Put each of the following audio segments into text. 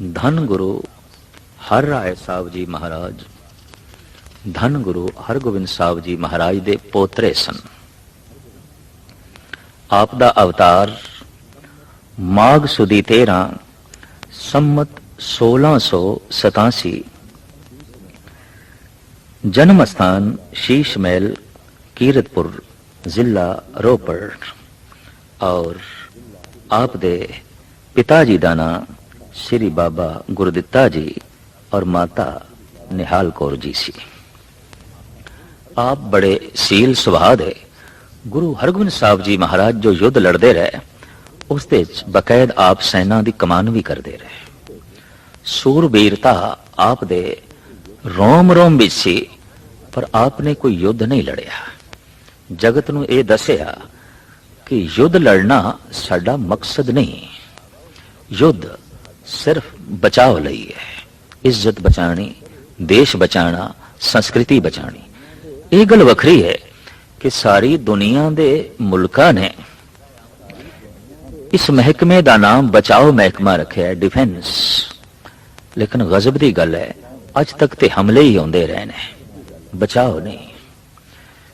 ਧੰਨ ਗੁਰੂ ਹਰ ਰਾਏ ਸਾਹਿਬ ਜੀ ਮਹਾਰਾਜ। ਧੰਨ ਗੁਰੂ ਹਰਗੋਬਿੰਦ ਸਾਹਿਬ ਜੀ ਮਹਾਰਾਜ ਦੇ ਪੋਤਰੇ ਸਨ। ਆਪ ਦਾ ਅਵਤਾਰ ਮਾਘ ਸੁਦੀ 13 ਸੰਮਤ 1687 ਜਨਮ ਸਥਾਨ ਸ਼ੀਸ਼ ਮਹਿਲ, ਕੀਰਤਪੁਰ, ਜ਼ਿਲ੍ਹਾ ਰੋਪੜ। ਔਰ ਆਪ ਦੇ ਪਿਤਾ ਜੀ ਦਾ ਨਾਂ ਸ੍ਰੀ ਬਾਬਾ ਗੁਰਦਿੱਤਾ ਜੀ ਔਰ ਮਾਤਾ ਨਿਹਾਲ ਕੌਰ ਜੀ ਸੀ। ਆਪ ਬੜੇ ਸੀਲ ਸੁਭਾਅ ਦੇ ਗੁਰੂ ਹਰਗੋਬਿੰਦ ਸਾਹਿਬ ਜੀ ਮਹਾਰਾਜ ਜੋ ਯੁੱਧ ਲੜਦੇ ਰਹੇ, ਉਸ ਦੇ ਵਿੱਚ ਬਕਾਇਦ ਆਪ ਸੈਨਾ ਦੀ ਕਮਾਨ ਵੀ ਕਰਦੇ ਰਹੇ। ਸੂਰਬੀਰਤਾ ਆਪ ਦੇ ਰੋਮ ਰੋਮ ਵਿੱਚ ਸੀ, ਪਰ ਆਪ ਨੇ ਕੋਈ ਯੁੱਧ ਨਹੀਂ ਲੜਿਆ। ਜਗਤ ਨੂੰ ਇਹ ਦੱਸਿਆ ਕਿ ਯੁੱਧ ਲੜਨਾ ਸਾਡਾ ਮਕਸਦ ਨਹੀਂ। ਯੁੱਧ ਸਿਰਫ ਬਚਾਓ ਲਈ ਹੈ। ਇੱਜ਼ਤ ਬਚਾਣੀ ਦੇਸ਼ ਬਚਾਣਾ ਸੰਸਕ੍ਰਿਤੀ ਬਚਾਣੀ ਇਹ ਗੱਲ ਵੱਖਰੀ ਹੈ ਕਿ ਸਾਰੀ ਦੁਨੀਆ ਦੇ ਮੁਲਕਾਂ ਨੇ ਇਸ ਮਹਿਕਮੇ ਦਾ ਨਾਮ ਬਚਾਓ ਮਹਿਕਮਾ ਰੱਖਿਆ ਹੈ, ਡਿਫੈਂਸ। ਲੇਕਿਨ ਗਜ਼ਬ ਦੀ ਗੱਲ ਹੈ, ਅੱਜ ਤੱਕ ਤੇ ਹਮਲੇ ਹੀ ਹੁੰਦੇ ਰਹੇ ਨੇ ਬਚਾਓ ਨਹੀਂ।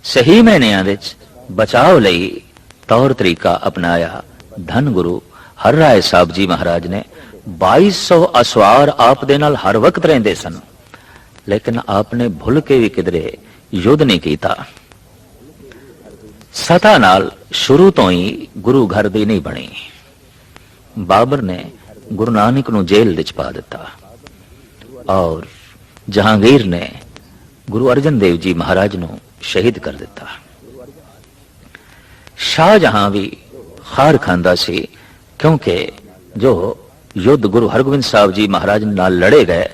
ਸਹੀ ਮਹੀਨਿਆਂ ਵਿੱਚ ਬਚਾਓ ਲਈ ਤੌਰ ਤਰੀਕਾ ਅਪਣਾਇਆ ਧੰਨ ਗੁਰੂ ਹਰ ਰਾਏ ਸਾਹਿਬ ਜੀ ਮਹਾਰਾਜ ਨੇ 2200 ਅਸਵਾਰ ਆਪ ਦੇ ਨਾਲ ਹਰ ਵਕਤ ਰਹਿੰਦੇ ਸਨ। ਲੇਕਿਨ ਆਪ ਨੇ ਭੁੱਲ ਕੇ ਵੀ ਕਿਧਰੇ ਯੁੱਧ ਨਹੀਂ ਕੀਤਾ। ਸਤਾ ਨਾਲ ਸ਼ੁਰੂ ਤੋਂ ਹੀ ਗੁਰੂ ਘਰ ਦੀ ਨਹੀਂ ਬਣੀ। ਬਾਬਰ ਨੇ ਗੁਰੂ ਨਾਨਕ ਨੂੰ ਜੇਲ੍ਹ ਵਿੱਚ ਪਾ ਦਿੱਤਾ। ਔਰ ਜਹਾਂਗੀਰ ਨੇ ਗੁਰੂ ਅਰਜਨ ਦੇਵ ਜੀ ਮਹਾਰਾਜ ਨੂੰ ਸ਼ਹੀਦ ਕਰ ਦਿੱਤਾ। ਸ਼ਾਹ ਜਹਾਂ ਵੀ ਖਾਰ ਖਾਂਦਾ ਸੀ, ਕਿਉਂਕਿ ਜੋ ਯੁੱਧ ਗੁਰੂ ਹਰਗੋਬਿੰਦ ਸਾਹਿਬ ਜੀ ਮਹਾਰਾਜ ਨਾਲ ਲੜੇ ਗਏ,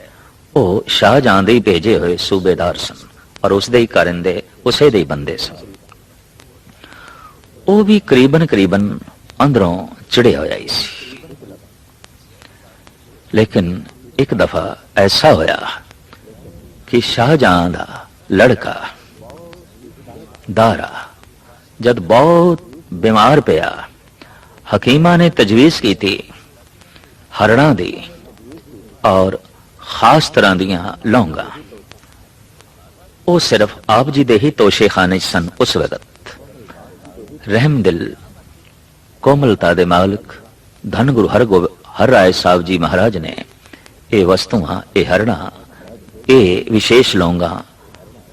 ਉਹ ਸ਼ਾਹਜਹਾਂ ਦੇ ਹੀ ਭੇਜੇ ਹੋਏ ਸੂਬੇਦਾਰ ਸਨ ਔਰ ਉਸ ਦੇ ਹੀ ਕਾਰਿੰਦੇ ਉਸੇ ਦੇ ਹੀ ਬੰਦੇ ਸਨ। ਉਹ ਵੀ ਕਰੀਬਨ ਕਰੀਬਨ ਅੰਦਰੋਂ ਚੜਿਆ ਹੋਇਆ ਹੀ ਸੀ। ਲੇਕਿਨ ਇੱਕ ਦਫਾ ਐਸਾ ਹੋਇਆ ਕਿ ਸ਼ਾਹਜਹਾਂ ਦਾ ਲੜਕਾ ਦਾਰਾ ਜਦ ਬਹੁਤ ਬਿਮਾਰ ਪਿਆ, ਹਕੀਮਾਂ ਨੇ ਤਜਵੀਜ਼ ਕੀਤੀ ਹਰੜਾਂ ਦੀ ਔਰ ਖਾਸ ਤਰ੍ਹਾਂ ਦੀਆਂ ਲੌਂਗਾਂ। ਉਹ ਸਿਰਫ ਆਪ ਜੀ ਦੇ ਹੀ ਤੋਸ਼ੇਖਾਨੇ ਸਨ ਉਸ ਵਕਤ। ਰਹਿਮ ਦਿਲ ਕੋਮਲਤਾ ਦੇ ਮਾਲਕ ਧੰਨ ਗੁਰੂ ਹਰਗੋਬਿੰਦ ਹਰ ਰਾਏ ਸਾਹਿਬ ਜੀ ਮਹਾਰਾਜ ਨੇ ਇਹ ਵਸਤੂਆਂ, ਇਹ ਹਰਣਾ ਇਹ ਵਿਸ਼ੇਸ਼ ਲੌਂਗਾ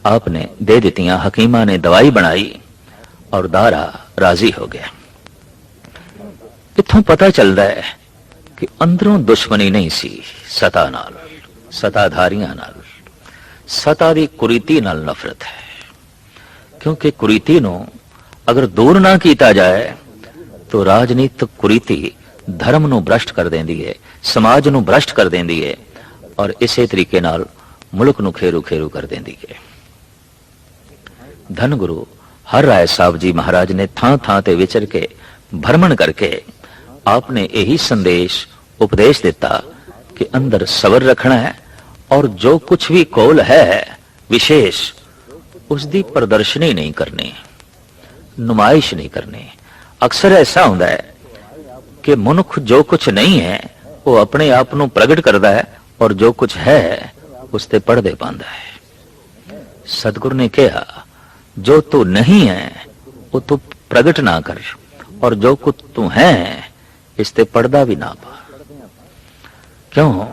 ਆਪ ਨੇ ਦੇ ਦਿੱਤੀਆਂ, ਹਕੀਮਾਂ ਨੇ ਦਵਾਈ ਬਣਾਈ ਔਰ ਦਾਰਾ ਰਾਜ਼ੀ ਹੋ ਗਿਆ। ਇੱਥੋਂ ਪਤਾ ਚੱਲਦਾ ਹੈ ਕਿ ਅੰਦਰੋਂ ਦੁਸ਼ਮਣੀ ਨਹੀਂ ਸੀ ਸਤਾ ਨਾਲ, ਸਤਾਧਾਰੀਆਂ ਨਾਲ। ਸਤਾ ਦੀ ਕੁਰੀਤੀ ਨਾਲ ਨਫ਼ਰਤ ਹੈ। ਕਿਉਂਕਿ ਕੁਰੀਤੀ ਨੂੰ ਅਗਰ ਦੂਰ ਨਾ ਕੀਤਾ ਜਾਏ, ਤਾਂ ਰਾਜਨੀਤਿਕ ਕੁਰੀਤੀ ਧਰਮ ਨੂੰ ਭ੍ਰਸ਼ਟ ਕਰ ਦਿੰਦੀ ਹੈ ਸਮਾਜ ਨੂੰ ਭ੍ਰਸ਼ਟ ਕਰ ਦਿੰਦੀ ਹੈ ਔਰ ਇਸੇ ਤਰੀਕੇ ਨਾਲ ਮੁਲਕ ਨੂੰ ਖੇਰੂ ਖੇਰੂ ਕਰ ਦਿੰਦੀ ਹੈ ਧੰਨ ਗੁਰੂ ਹਰ ਰਾਏ ਸਾਹਿਬ ਜੀ ਮਹਾਰਾਜ ਨੇ ਥਾਂ ਥਾਂ ਤੇ ਵਿਚਰ ਕੇ ਭਰਮਣ ਕਰਕੇ ਆਪ ਨੇ ਇਹੀ ਸੰਦੇਸ਼ ਉਪਦੇਸ਼ ਦਿੱਤਾ ਕਿ ਅੰਦਰ ਸਬਰ ਰੱਖਣਾ ਹੈ ਔਰ ਜੋ ਕੁਝ ਵੀ ਕੋਲ ਹੈ ਵਿਸ਼ੇਸ਼ ਉਸ ਦੀ ਪ੍ਰਦਰਸ਼ਨੀ ਨਹੀਂ ਕਰਨੀ ਨੁਮਾਇਸ਼ ਨਹੀਂ ਕਰਨੀ ਅਕਸਰ ਐਸਾ ਹੁੰਦਾ ਹੈ ਕਿ ਮਨੁੱਖ ਜੋ ਕੁਝ ਨਹੀਂ ਹੈ ਉਹ ਆਪਣੇ ਆਪ ਨੂੰ ਪ੍ਰਗਟ ਕਰਦਾ ਹੈ ਔਰ ਜੋ ਕੁਝ ਹੈ ਉਸ ਤੇ ਪਰਦੇ ਪਾਉਂਦਾ ਹੈ ਸਤਿਗੁਰ ਨੇ ਕਿਹਾ ਜੋ ਤੂੰ ਨਹੀਂ ਹੈ ਉਹ ਤੂੰ ਪ੍ਰਗਟ ਨਾ ਕਰ ਔਰ ਜੋ ਕੁਝ ਤੂੰ ਹੈ ਇਸ ਤੇ ਪਰਦਾ ਵੀ ਨਾ ਪਾ। ਕਿਉਂ?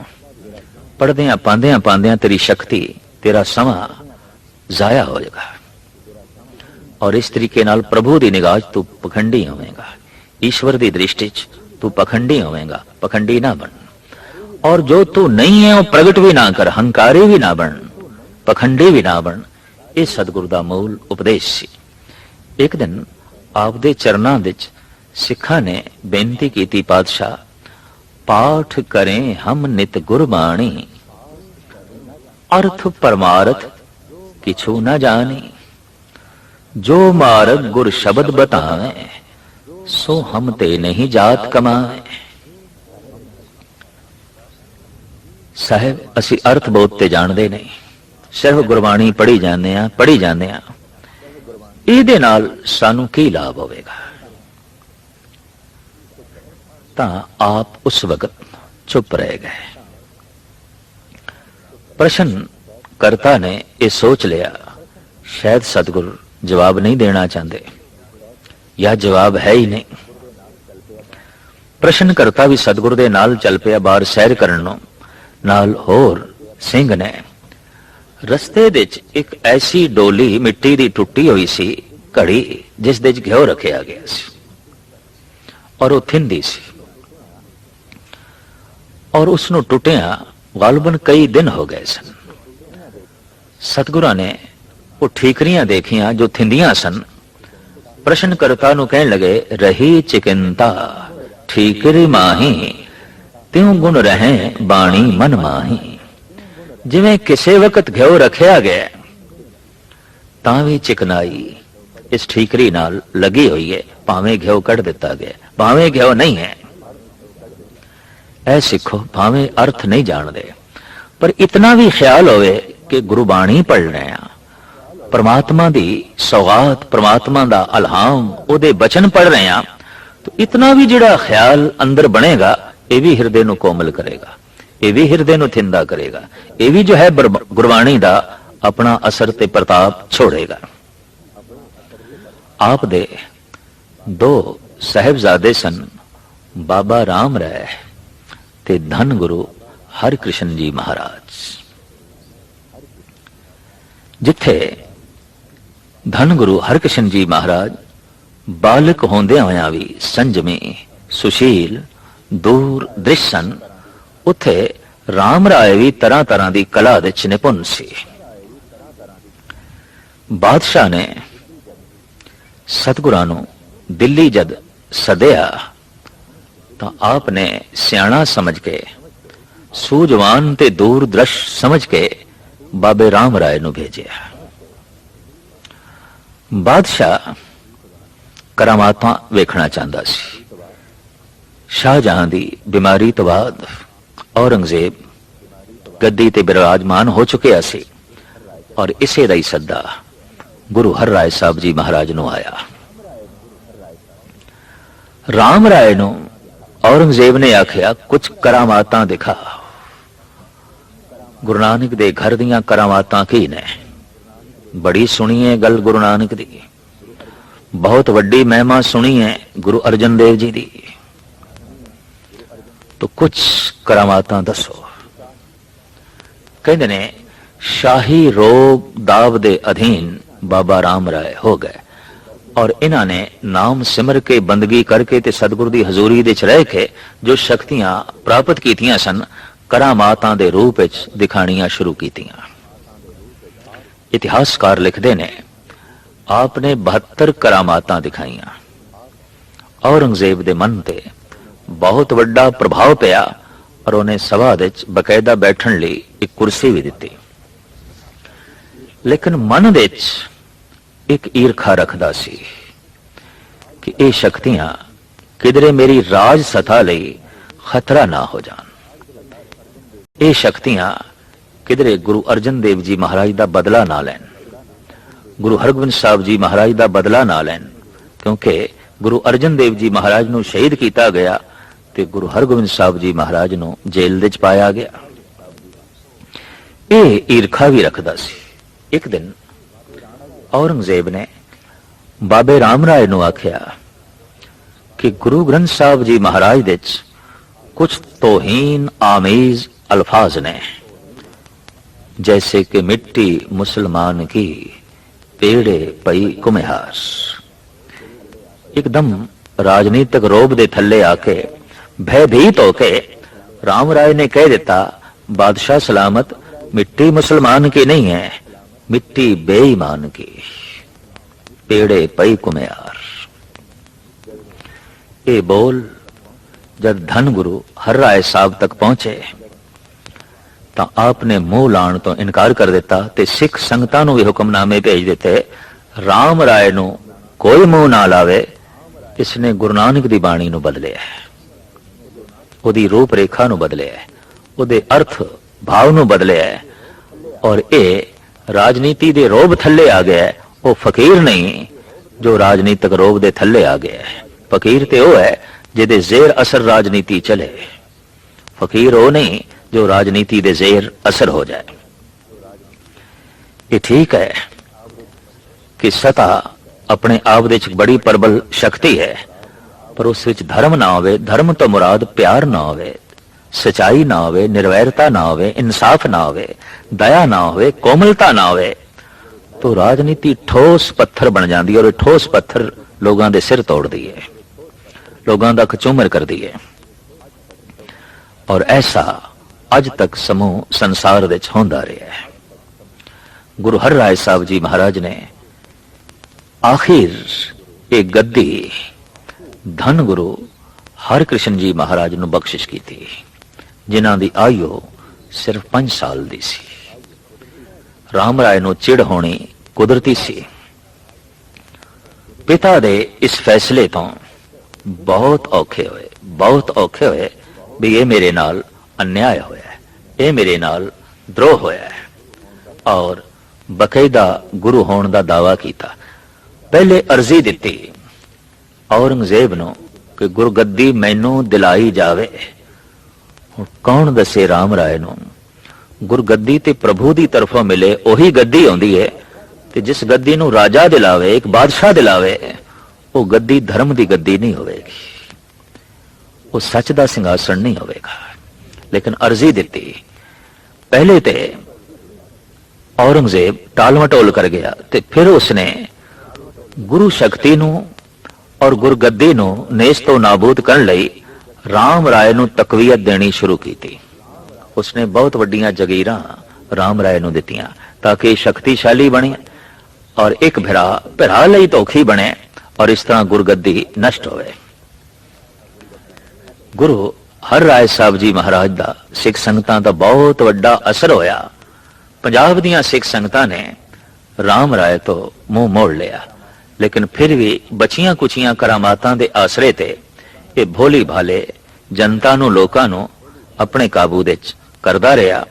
ਪੜਦਿਆਂ ਪਾਉਂਦਿਆਂ ਪਾਉਂਦਿਆਂ ਤੇਰੀ ਸ਼ਕਤੀ, ਤੇਰਾ ਸਮਾਂ ਜ਼ਾਇਆ ਹੋ ਜਾਏਗਾ। ਔਰ ਇਸ ਤਰੀਕੇ ਨਾਲ ਪ੍ਰਭੂ ਦੀ ਨਿਗਾਹ 'ਚ ਤੂੰ ਪਖੰਡੀ ਹੋਵੇਂਗਾ। ਈਸ਼ਵਰ ਦੀ ਦ੍ਰਿਸ਼ਟੀ 'ਚ ਤੂੰ ਪਖੰਡੀ ਹੋਵੇਂਗਾ। ਪਖੰਡੀ ਨਾ ਬਣ। ਔਰ ਜੋ ਤੂੰ ਨਹੀਂ ਹੈ, ਉਹ ਪ੍ਰਗਟ ਵੀ ਨਾ ਕਰ, ਹੰਕਾਰੀ ਵੀ ਨਾ ਬਣ, ਪਖੰਡੀ ਵੀ ਨਾ ਬਣ। ਇਹ ਸਤਿਗੁਰੂ ਦਾ ਮੂਲ ਉਪਦੇਸ਼ ਸੀ। ਇੱਕ ਦਿਨ ਆਪਦੇ ਚਰਨਾਂ ਵਿੱਚ ਸਿੱਖਾਂ ਨੇ ਬੇਨਤੀ ਕੀਤੀ, ਪਾਤਸ਼ਾਹ, ਪਾਠ ਕਰੇ ਹਮ ਨਿਤ ਗੁਰਬਾਣੀ। ਅਰਥ ਪਰਮਾਰਥ ਕਿਛੂ ਨਾ ਜਾਣੀ। ਜੋ ਮਾਰਗ ਗੁਰ ਸ਼ਬਦ ਬਤਾਵੇ, ਸੋ ਹਮ ਤੇ ਨਹੀਂ ਜਾਤ ਕਮਾਏ ਸਾਹਿਬ, ਅਸੀਂ ਅਰਥ ਬਹੁਤ ਤੇ ਜਾਣਦੇ ਨਹੀਂ। ਸਿਰਫ ਗੁਰਬਾਣੀ ਪੜ੍ਹੀ ਜਾਂਦੇ ਆ ਪੜ੍ਹੀ ਜਾਂਦੇ ਆ ਇਹਦੇ ਨਾਲ ਸਾਨੂੰ ਕੀ ਲਾਭ ਹੋਵੇਗਾ? ਤਾਂ ਆਪ ਉਸ ਵਕਤ ਚੁੱਪ ਰਹਿ ਗਏ। ਪ੍ਰਸ਼ਨ ਕਰਤਾ ਨੇ ਇਹ ਸੋਚ ਲਿਆ, ਸ਼ਾਇਦ ਸਤਿਗੁਰ ਜਵਾਬ ਨਹੀਂ ਦੇਣਾ ਚਾਹੁੰਦੇ ਜਾਂ ਜਵਾਬ ਹੈ ਹੀ ਨਹੀਂ। ਪ੍ਰਸ਼ਨ ਕਰਤਾ ਵੀ ਸਤਿਗੁਰ ਦੇ ਨਾਲ ਚੱਲ ਪਿਆ ਬਾਹਰ ਸੈਰ ਕਰਨ ਨੂੰ। ਨਾਲ ਹੋਰ ਸਿੰਘ ਨੇ, ਰਸਤੇ ਵਿੱਚ ਇੱਕ ਐਸੀ ਡੋਲੀ ਮਿੱਟੀ ਦੀ ਟੁੱਟੀ ਹੋਈ ਸੀ, ਘੜੀ ਜਿਸ ਦੇ ਵਿੱਚ ਘਿਓ ਰੱਖਿਆ ਗਿਆ ਸੀ ਔਰ ਉਹ ਥਿੰਦੀ ਸੀ। ਔਰ ਉਸ ਨੂੰ ਟੁੱਟਿਆ ਗਾਲਬਨ ਕਈ ਦਿਨ ਹੋ ਗਏ ਸਨ। ਸਤਿਗੁਰਾਂ ਨੇ ਉਹ ਠੀਕਰੀਆਂ ਦੇਖੀਆਂ ਜੋ ਥਿੰਦੀਆਂ ਸਨ। ਪ੍ਰਸ਼ਨ ਕਰਤਾ ਨੂੰ ਕਹਿਣ ਲਗੇ, ਰਹੀ ਚਿਕਿੰਤਾ, ਠੀਕਰੀ ਮਾਹੀ, ਤਿਉ ਗੁਣ ਰਹੇ ਬਾਣੀ ਮਨ ਮਾਹੀ। ਜਿਵੇਂ ਕਿਸੇ ਵਕਤ ਘਿਓ ਰੱਖਿਆ ਗਿਆ, ਤਾਂ ਵੀ ਚਿਕਨਾਈ ਇਸ ਠੀਕਰੀ ਨਾਲ ਲੱਗੀ ਹੋਈ ਹੈ ਭਾਵੇਂ ਘਿਓ ਕੱਢ ਦਿੱਤਾ ਗਿਆ, ਭਾਵੇਂ ਘਿਓ ਨਹੀਂ ਹੈ। ਐ ਸਿੱਖੋ, ਭਾਵੇਂ ਅਰਥ ਨਹੀਂ ਜਾਣਦੇ। ਪਰ ਇਤਨਾ ਵੀ ਖਿਆਲ ਹੋਵੇ ਕਿ ਗੁਰਬਾਣੀ ਪੜ ਰਹੇ ਆ। ਪਰਮਾਤਮਾ ਦੀ ਸੌਗਾਤ, ਪਰਮਾਤਮਾ ਦਾ ਅਲਹਾਮ, ਉਹਦੇ ਬਚਨ ਪੜ ਰਹੇ ਆ, ਤਾਂ ਇਤਨਾ ਵੀ ਜਿਹੜਾ ਖਿਆਲ ਅੰਦਰ ਬਣੇਗਾ, ਇਹ ਵੀ ਹਿਰਦੇ ਨੂੰ ਕੋਮਲ ਕਰੇਗਾ। ਇਹ ਵੀ ਹਿਰਦੇ ਨੂੰ ਥਿੰਦਾ ਕਰੇਗਾ। ਇਹ ਵੀ ਜੋ ਹੈ ਗੁਰਬਾਣੀ ਦਾ ਆਪਣਾ ਅਸਰ ਤੇ ਪ੍ਰਤਾਪ ਛੋੜੇਗਾ। ਆਪ ਦੇ ਦੋ ਸਹਿਬਜ਼ਾਦੇ ਸਨ, ਬਾਬਾ ਰਾਮ ਰਾਏ। ਤੇ ਧੰਨ ਗੁਰੂ ਹਰਿਕ੍ਰਿਸ਼ਨ ਜੀ ਮਹਾਰਾਜ। ਜਿੱਥੇ ਧੰਨ ਗੁਰੂ ਹਰਿਕ੍ਰਿਸ਼ਨ ਜੀ ਮਹਾਰਾਜ ਬਾਲਕ ਹੁੰਦਿਆਂ ਹੋਇਆਂ ਵੀ ਸੰਜਮੀ, ਸੁਸ਼ੀਲ, ਦੂਰ ਦ੍ਰਿਸ਼ ਸਨ ਉੱਥੇ ਰਾਮ ਰਾਏ ਵੀ ਤਰ੍ਹਾਂ ਤਰ੍ਹਾਂ ਦੀ ਕਲਾ ਦੇ ਨਿਪੁੰਨ ਸੀ। ਬਾਦਸ਼ਾਹ ਨੇ ਸਤਿਗੁਰਾਂ ਨੂੰ ਦਿੱਲੀ ਜਦ ਸਦਿਆ ਤਾਂ ਆਪ ਨੇ ਸਿਆਣਾ ਸਮਝ ਕੇ, ਸੂਝਵਾਨ ਤੇ ਦੂਰ ਦ੍ਰਿਸ਼ ਸਮਝ ਕੇ ਬਾਬੇ ਰਾਮ ਰਾਏ ਨੂੰ ਭੇਜਿਆ। ਬਾਦਸ਼ਾਹ ਕਰਾਮਾਤਾਂ ਵੇਖਣਾ ਚਾਹੁੰਦਾ ਸੀ। ਸ਼ਾਹਜਹਾਂ ਦੀ ਬਿਮਾਰੀ ਤੋਂ ਬਾਅਦ ਔਰੰਗਜ਼ੇਬ ਗੱਦੀ ਤੇ ਬਿਰਾਜਮਾਨ ਹੋ ਚੁੱਕਿਆ ਸੀ ਔਰ ਇਸੇ ਦਾ ਹੀ ਸੱਦਾ ਗੁਰੂ ਹਰ ਰਾਏ ਸਾਹਿਬ ਜੀ ਮਹਾਰਾਜ ਨੂੰ ਆਇਆ। ਰਾਮ ਰਾਏ ਨੂੰ ਔਰੰਗਜ਼ੇਬ ਨੇ ਆਖਿਆ, ਕੁਝ ਕਰਾਮਾਤਾਂ ਦਿਖਾ। ਗੁਰੂ ਨਾਨਕ ਦੇ ਘਰ ਦੀਆਂ ਕਰਾਮਾਤਾਂ ਕੀ ਨੇ? ਬੜੀ ਸੁਣੀ ਹੈ ਗੱਲ ਗੁਰੂ ਨਾਨਕ ਦੀ। ਬਹੁਤ ਵੱਡੀ ਮਹਿਮਾ ਸੁਣੀ ਹੈ ਗੁਰੂ ਅਰਜਨ ਦੇਵ ਜੀ ਦੀ। ਤੋ ਕੁਝ ਕਰਾਮਾਤਾਂ ਦੱਸੋ। ਕਹਿੰਦੇ ਨੇ, ਸ਼ਾਹੀ ਰੋਗ ਦਾਵ ਦੇ ਅਧੀਨ ਬਾਬਾ ਰਾਮ ਰਾਏ ਹੋ ਗਏ। ਔਰ ਇਹਨਾਂ ਨੇ ਨਾਮ ਸਿਮਰ ਕੇ ਬੰਦਗੀ ਕਰਕੇ ਤੇ ਸਤਿਗੁਰ ਦੀ ਹਜ਼ੂਰੀ ਦੇ ਚ ਰਹਿ ਕੇ ਜੋ ਸ਼ਕਤੀਆਂ ਪ੍ਰਾਪਤ ਕੀਤੀਆਂ ਸਨ, ਕਰਾਮਾਤਾਂ ਦੇ ਰੂਪ ਵਿੱਚ ਦਿਖਾਣੀਆਂ ਸ਼ੁਰੂ ਕੀਤੀਆਂ। ਇਤਿਹਾਸਕਾਰ ਲਿਖਦੇ ਨੇ ਆਪ ਨੇ 72 ਕਰਾਮਾਤਾਂ ਦਿਖਾਈਆਂ। ਔਰੰਗਜ਼ੇਬ ਦੇ ਮਨ ਤੇ ਬਹੁਤ ਵੱਡਾ ਪ੍ਰਭਾਵ ਪਿਆ ਔਰ ਉਹਨੇ ਸਭਾ ਦੇ ਵਿੱਚ ਬਕਾਇਦਾ ਬੈਠਣ ਲਈ ਇੱਕ ਕੁਰਸੀ ਵੀ ਦਿੱਤੀ। ਲੇਕਿਨ ਮਨ ਵਿੱਚ ਇੱਕ ਈਰਖਾ ਰੱਖਦਾ ਸੀ ਕਿ ਇਹ ਸ਼ਕਤੀਆਂ ਕਿਧਰੇ ਮੇਰੀ ਰਾਜ ਸਤਾ ਲਈ ਖਤਰਾ ਨਾ ਹੋ ਜਾਣ। ਇਹ ਸ਼ਕਤੀਆਂ ਕਿਧਰੇ ਗੁਰੂ ਅਰਜਨ ਦੇਵ ਜੀ ਮਹਾਰਾਜ ਦਾ ਬਦਲਾ ਨਾ ਲੈਣ, ਗੁਰੂ ਹਰਗੋਬਿੰਦ ਸਾਹਿਬ ਜੀ ਮਹਾਰਾਜ ਦਾ ਬਦਲਾ ਨਾ ਲੈਣ, ਕਿਉਂਕਿ ਗੁਰੂ ਅਰਜਨ ਦੇਵ ਜੀ ਮਹਾਰਾਜ ਨੂੰ ਸ਼ਹੀਦ ਕੀਤਾ ਗਿਆ ਤੇ ਗੁਰੂ ਹਰਗੋਬਿੰਦ ਸਾਹਿਬ ਜੀ ਮਹਾਰਾਜ ਨੂੰ ਜੇਲ੍ਹ ਵਿੱਚ ਪਾਇਆ ਗਿਆ। ਇਹ ਈਰਖਾ ਵੀ ਰੱਖਦਾ ਸੀ। ਇੱਕ ਦਿਨ ਔਰੰਗਜ਼ੇਬ ਨੇ ਬਾਬੇ ਰਾਮ ਰਾਏ ਨੂੰ ਆਖਿਆ ਕਿ ਗੁਰੂ ਗ੍ਰੰਥ ਸਾਹਿਬ ਜੀ ਮਹਾਰਾਜ ਦੇ ਵਿੱਚ ਕੁਝ ਤੋਹੀਨ ਆਮੇਜ਼ ਅਲਫਾਜ਼ ਨੇ जैसे कि मिट्टी मुसलमान की पेड़े पई कुम्हार एकदम ਰਾਜਨੀਤਿਕ ਰੋਬ ਦੇ ਥੱਲੇ ਆ ਕੇ ਭੈਭੀਤ ਹੋ ਕੇ ਰਾਮ ਰਾਏ ਨੇ ਕਹਿ ਦਿੱਤਾ ਬਾਦਸ਼ਾਹ ਸਲਾਮਤ ਮਿੱਟੀ ਮੁਸਲਮਾਨ ਕੀ ਨਹੀਂ ਹੈ ਮਿੱਟੀ ਬੇਈਮਾਨ ਕੀ ਪੇੜੇ ਪਈ ਕੁਮਿਆਰ ਇਹ ਬੋਲ ਜਦ ਧਨ ਗੁਰੂ ਹਰ ਰਾਏ ਸਾਹਿਬ ਤੱਕ ਪਹੁੰਚੇ ਤਾਂ ਆਪ ਨੇ ਮੂੰਹ ਲਾਣ ਤੋਂ ਇਨਕਾਰ ਕਰ ਦਿੱਤਾ ਤੇ ਸਿੱਖ ਸੰਗਤਾਂ ਨੂੰ ਵੀ ਹੁਕਮਨਾਮੇ ਭੇਜ ਦਿੱਤੇ RAM ਰਾਏ ਨੂੰ ਕੋਈ ਮੂੰਹ ਨਾ ਲਾਵੇ ਇਸ ਨੇ ਗੁਰੂ ਨਾਨਕ ਦੀ ਬਾਣੀ ਨੂੰ ਬਦਲਿਆ ਉਹਦੀ ਰੂਪ ਰੇਖਾ ਨੂੰ ਬਦਲਿਆ ਉਹਦੇ ਅਰਥ ਭਾਵ ਨੂੰ ਬਦਲਿਆ ਔਰ ਇਹ ਰਾਜਨੀਤੀ ਦੇ ਰੋਬ ਥੱਲੇ ਆ ਗਿਆ ਉਹ ਫਕੀਰ ਨਹੀਂ, ਜੋ ਰਾਜਨੀਤਿਕ ਰੋਬ ਦੇ ਥੱਲੇ ਆ ਗਿਆ ਫਕੀਰ ਤੇ ਉਹ ਹੈ, ਜਿਹਦੇ ਜ਼ੇਰ ਅਸਰ ਰਾਜਨੀਤੀ ਚਲੇ। ਫਕੀਰ ਉਹ ਨਹੀਂ, ਜੋ ਰਾਜਨੀਤੀ ਦੇ ਜ਼ੇਰ ਅਸਰ ਹੋ ਜਾਏ। ਇਹ ਠੀਕ ਹੈ ਕਿ ਸਤਾ ਆਪਣੇ ਆਪ ਦੇ ਵਿੱਚ ਬੜੀ ਪ੍ਰਬਲ ਸ਼ਕਤੀ ਹੈ, ਪਰ ਉਸ ਵਿੱਚ ਧਰਮ ਨਾ ਹੋਵੇ, ਧਰਮ ਤੋਂ ਮੁਰਾਦ ਪਿਆਰ ਨਾ ਹੋਵੇ। ਸਚਾਈ ਨਾ ਹੋਵੇ, ਨਿਰਵੈਰਤਾ ਨਾ ਹੋਵੇ, ਇਨਸਾਫ ਨਾ ਹੋਵੇ, ਦਇਆ ਨਾ ਹੋਵੇ, ਕੋਮਲਤਾ ਨਾ ਹੋਵੇ, ਤੋ ਰਾਜਨੀਤੀ ਠੋਸ ਪੱਥਰ ਬਣ ਜਾਂਦੀ ਹੈ ਔਰ ਠੋਸ ਪੱਥਰ ਲੋਕਾਂ ਦੇ ਸਿਰ ਤੋੜਦੀ ਹੈ। ਲੋਕਾਂ ਦਾ ਕਚੂਮਰ ਕਰਦੀ ਹੈ। ਔਰ ਐਸਾ ਅੱਜ ਤੱਕ ਸਮੂਹ ਸੰਸਾਰ ਵਿੱਚ ਹੁੰਦਾ ਰਿਹਾ ਹੈ। ਗੁਰੂ ਹਰ ਰਾਏ ਸਾਹਿਬ ਜੀ ਮਹਾਰਾਜ ਨੇ ਆਖਿਰ ਇਹ ਗੱਦੀ ਧਨ ਗੁਰੂ ਹਰਕ੍ਰਿਸ਼ਨ ਜੀ ਮਹਾਰਾਜ ਨੂੰ ਬਖਸ਼ਿਸ਼ ਕੀਤੀ। ਜਿਨ੍ਹਾਂ ਦੀ ਆਯੂ ਸਿਰਫ 5 ਸਾਲ ਦੀ ਸੀ। ਰਾਮ ਰਾਏ ਨੂੰ ਚਿੜ ਹੋਣੀ ਕੁਦਰਤੀ ਸੀ। ਪਿਤਾ ਦੇ ਇਸ ਫੈਸਲੇ ਤੋਂ ਬਹੁਤ ਔਖੇ ਹੋਏ, ਬਹੁਤ ਔਖੇ ਹੋਏ ਵੀ ਇਹ ਮੇਰੇ ਨਾਲ ਅਨਿਆਇ ਹੋਇਆ ਹੈ। ਇਹ ਮੇਰੇ ਨਾਲ ਦਰੋਹ ਹੋਇਆ ਹੈ। ਔਰ ਬਕਾਇਦਾ ਗੁਰੂ ਹੋਣ ਦਾ ਦਾਵਾ ਕੀਤਾ। ਪਹਿਲੇ ਅਰਜ਼ੀ ਦਿੱਤੀ ਔਰੰਗਜ਼ੇਬ ਨੂੰ ਕਿ ਗੁਰਗੱਦੀ ਮੈਨੂੰ ਦਿਲਾਈ ਜਾਵੇ। ਹੁਣ ਕੌਣ ਦੱਸੇ ਰਾਮ ਰਾਏ ਨੂੰ? ਗੁਰਗੱਦੀ ਤੇ ਪ੍ਰਭੂ ਦੀ ਤਰਫੋਂ ਮਿਲੇ ਉਹੀ ਗੱਦੀ ਆਉਂਦੀ ਹੈ ਤੇ ਜਿਸ ਗੱਦੀ ਨੂੰ ਰਾਜਾ ਦਿਲਾਵੇ, ਇੱਕ ਬਾਦਸ਼ਾਹ ਦਿਲਾਵੇ, ਉਹ ਗੱਦੀ ਧਰਮ ਦੀ ਗੱਦੀ ਨਹੀਂ ਹੋਵੇਗੀ। ਉਹ ਸੱਚ ਦਾ ਸਿੰਘਾਸਣ ਨਹੀਂ ਹੋਵੇਗਾ। ਲੇਕਿਨ ਅਰਜ਼ੀ ਦਿੱਤੀ। ਪਹਿਲੇ ਤੇ ਔਰੰਗਜ਼ੇਬ ਟਾਲਮਟੋਲ ਕਰ ਗਿਆ ਤੇ ਫਿਰ ਉਸਨੇ ਗੁਰੂ ਸ਼ਕਤੀ ਨੂੰ ਔਰ ਗੁਰਗੱਦੀ ਨੂੰ ਨੇਸ ਤੋਂ ਨਾਬੂਦ ਕਰਨ ਲਈ ਰਾਮ ਰਾਏ ਨੂੰ ਤਕਵੀਅਤ ਦੇਣੀ ਸ਼ੁਰੂ ਕੀਤੀ। ਉਸਨੇ ਬਹੁਤ ਵੱਡੀਆਂ ਜਗੀਰਾਂ ਰਾਮ ਰਾਏ ਨੂੰ ਦਿੱਤੀਆਂ ਤਾਂ ਕਿ ਸ਼ਕਤੀਸ਼ਾਲੀ ਬਣੇ ਔਰ ਇੱਕ ਭਰਾ ਭਰਾ ਲਈ ਧੋਖੀ ਬਣੇ ਔਰ ਇਸ ਤਰ੍ਹਾਂ ਗੁਰਗੱਦੀ ਨਸ਼ਟ ਹੋਵੇ। ਗੁਰੂ ਹਰ ਰਾਏ ਸਾਹਿਬ ਜੀ ਮਹਾਰਾਜ ਦਾ ਸਿੱਖ ਸੰਗਤਾਂ ਦਾ ਬਹੁਤ ਵੱਡਾ ਅਸਰ ਹੋਇਆ। ਪੰਜਾਬ ਦੀਆਂ ਸਿੱਖ ਸੰਗਤਾਂ ਨੇ ਰਾਮ ਰਾਏ ਤੋਂ ਮੂੰਹ ਮੋੜ ਲਿਆ। ਲੇਕਿਨ ਫਿਰ ਵੀ ਬਚੀਆਂ ਕੁਚੀਆਂ ਕਰਾਮਾਤਾਂ ਦੇ ਆਸਰੇ ਤੇ ਇਹ ਭੋਲੀ ਭਾਲੇ ਜਨਤਾ ਨੂੰ ਲੋਕਾਂ ਨੂੰ ਆਪਣੇ ਕਾਬੂ ਦੇ ਵਿੱਚ ਕਰਦਾ ਰਿਹਾ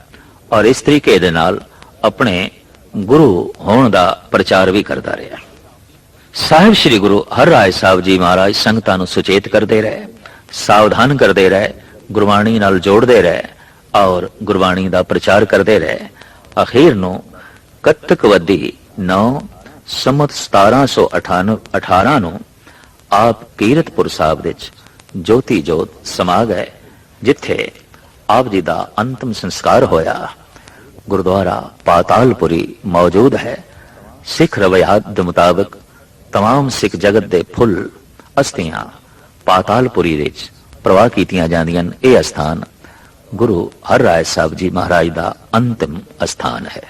ਔਰ ਇਸ ਤਰੀਕੇ ਦੇ ਨਾਲ ਆਪਣੇ ਗੁਰੂ ਹੋਣ ਦਾ ਪ੍ਰਚਾਰ ਵੀ ਕਰਦਾ ਰਿਹਾ। ਸਾਹਿਬ ਸ੍ਰੀ ਗੁਰੂ ਹਰ ਰਾਏ ਸਾਹਿਬ ਜੀ ਮਹਾਰਾਜ ਸੰਗਤਾਂ ਨੂੰ ਸੁਚੇਤ ਕਰਦੇ ਰਹੇ, ਸਾਵਧਾਨ ਕਰਦੇ ਰਹੇ, ਗੁਰਬਾਣੀ ਨਾਲ ਜੋੜਦੇ ਰਹੇ ਔਰ ਗੁਰਬਾਣੀ ਦਾ ਪ੍ਰਚਾਰ ਕਰਦੇ ਰਹੇ। ਅਖੀਰ ਨੂੰ ਕੱਤਕ ਵੱਦੀ 9 ਸਮਤ 1718 ਨੂੰ ਆਪ ਕੀਰਤਪੁਰ ਸਾਹਿਬ ਵਿੱਚ ਜੋਤੀ ਜੋਤ ਸਮਾ ਗਏ ਜਿੱਥੇ ਆਪ ਜੀ ਦਾ ਅੰਤਮ ਸੰਸਕਾਰ ਹੋਇਆ ਗੁਰਦੁਆਰਾ ਪਾਤਾਲਪੁਰੀ ਮੌਜੂਦ ਹੈ ਸਿੱਖ ਰਵਾਇਤ ਦੇ ਮੁਤਾਬਕ तमाम ਸਿੱਖ ਜਗਤ ਦੇ ਫੁੱਲ ਅਸਤੀਆਂ ਪਾਤਾਲਪੁਰੀ ਵਿੱਚ ਪ੍ਰਵਾਹ ਕੀਤੀਆਂ ਜਾਂਦੀਆਂ ਹਨ। ਇਹ ਅਸਥਾਨ ਗੁਰੂ ਹਰ ਰਾਏ ਸਾਹਿਬ ਜੀ ਮਹਾਰਾਜ ਦਾ ਅੰਤਿਮ ਅਸਥਾਨ ਹੈ